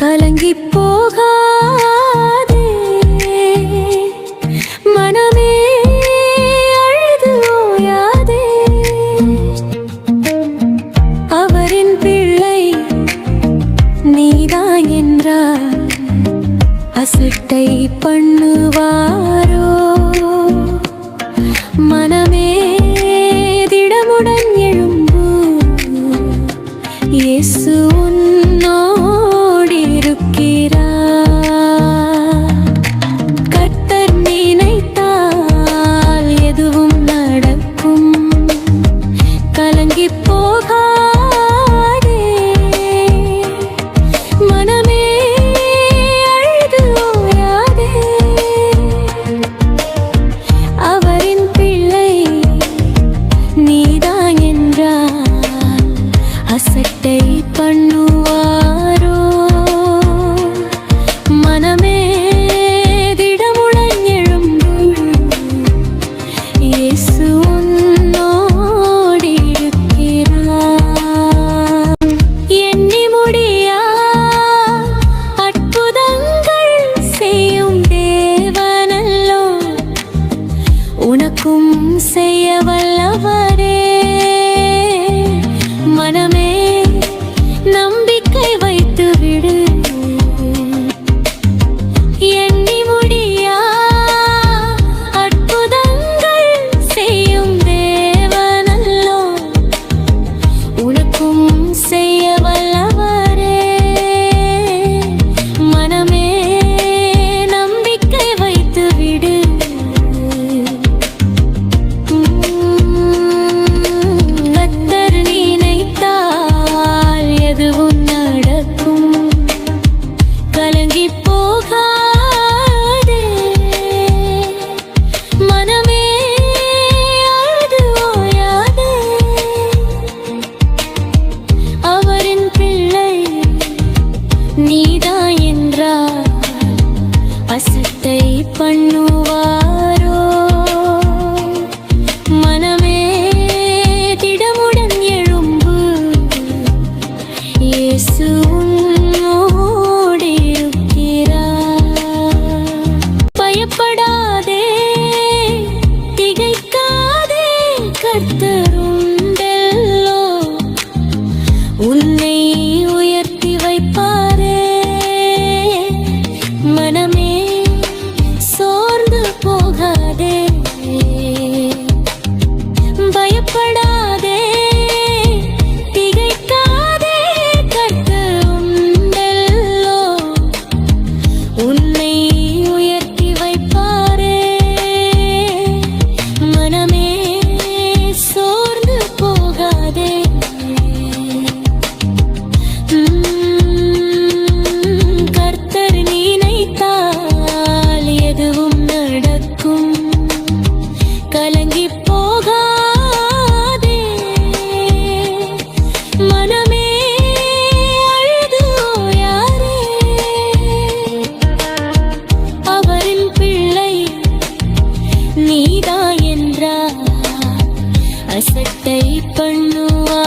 கலங்கி போகாதே மனமே அழுது ஓயாதே அவரின் பிள்ளை நீதான் என்றார் அசட்டை பண்ணுவார். போகா பண்ணுவாரோ? மனமே திடமுடன் எழும்பு. இயேசு பயப்படாதே திகைக்காதே கர்த்தருண்டெல்லோ. உன்னை உயர்த்தி வைப்பார். என்றா அசட்டை பண்ணுவா